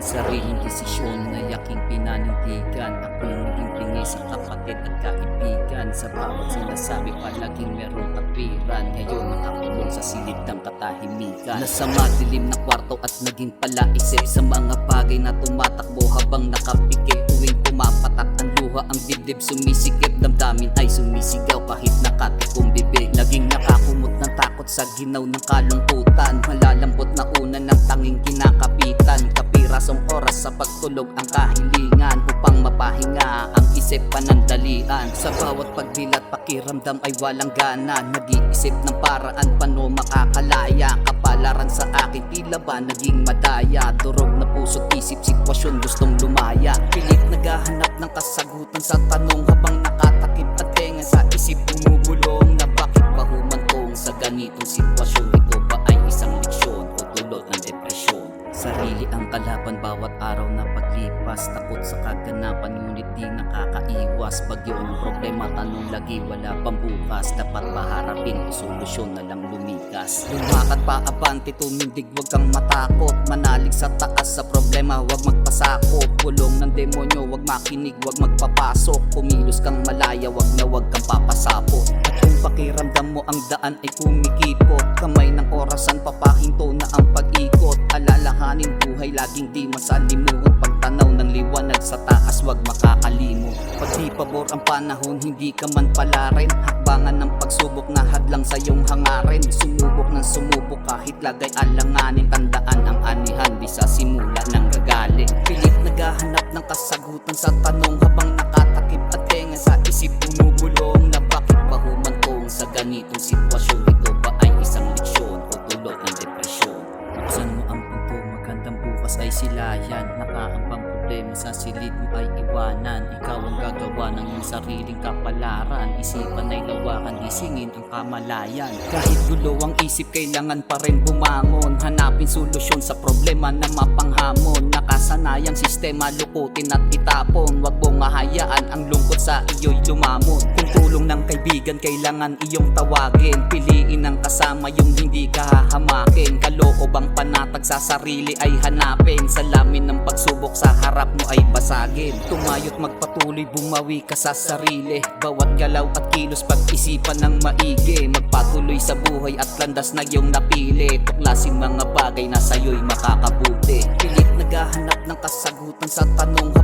Ang sariling desisyon na yaking pinanindigan Ako'y naging pingi sa kapatid at kaibigan. Sa bawat sinasabi palaging merong katwiran Ngayon nakakulong sa silid ng katahimikan. Nasa madilim na kwarto at naging palaisip Sa mga bagay na tumatakbo habang nakapikit. Tuwing pumapatak ang luha ang dibdib sumisikip. Damdamin ay sumisigaw kahit nakatikong bibig Naging nakakumot ng takot sa ginaw ng kalungkutan. Malalambot na una ng tanging kinakapitan Kapirasong oras sa pagtulog ang kahilingan Upang mapahinga. Ang isip panandalian Sa bawat pagdilat pakiramdam ay walang gana. Nag-iisip ng paraan paano makakalaya. Kapalaran sa akin tila ba naging madaya? Durog na puso't isip sitwasyon gustong lumaya. Pilit naghahanap ng kasagutan sa tanong Habang nakatakip at tenga sa isip. Bumubulong Na bakit ba humantong sa ganitong sitwasyon Sarili ang kalaban bawat araw na paglipas Takot sa kaganapan ngunit di nakakaiwas. Bagyo ng problema tanong lagi wala pang bukas. Dapat paharapin solusyon na lang lumikas. Lumakad pa abante tumindig wag kang matakot. Manalig sa taas sa problema wag magpasakop. Bulong ng demonyo wag makinig wag magpapasok. Kumilos kang malaya wag na wag kang papasapot pakiramdam mo ang daan ay kumikipot. Kamay ng orasan papahinto na ang pag-ikot. Alalahanin buhay laging di masalimuot. Pagtanaw ng liwanag sa taas wag makakalimot. Pag di pabor ang panahon hindi ka man pala rin Hakbangan ng pagsubok na hadlang sa iyong hangarin. Sumubok ng sumubok kahit lagay alanganin. Tandaan ang anihan di sa simula ng gagaling. Pilit naghahanap ng kasagutan sa tanong Habang nakatakip at tenga sa isip bumubulong ganitong sitwasyon Ito ba ay isang leksyon? O dulot ng depresyon. Buksan mo ang pinto, magandang bukas ay silayan Nakaambang problema sa silid mo ay iwanan. Ikaw ang gagawa ng iyong sariling kapalaran. Isipan ay lawakan, isingin ang kamalayan. Kahit gulo ang isip, kailangan pa rin bumangon. Hanapin solusyon sa problema na mapanghamon. Nakasanayang sistema, lukutin at itapon. Huwag mong hahayaan ang lungkot sa iyo'y lumamon. Kung tulong ng kaibigan, kailangan iyong tawagin. Piliin ang kasama yung hindi ka hahamakin. Kaloob ang panatag sa sarili ay hanapin. Pagsubok sa harap mo ay basagin. Tumayot magpatuloy, bumawi ka sa sarili. Bawat galaw at kilos pag-isipan ng maigi. Magpatuloy sa buhay at landas na iyong napili. Tuklasin mga bagay na sa'yo'y makakabuti. Pilit naghahanap ng kasagutan sa tanong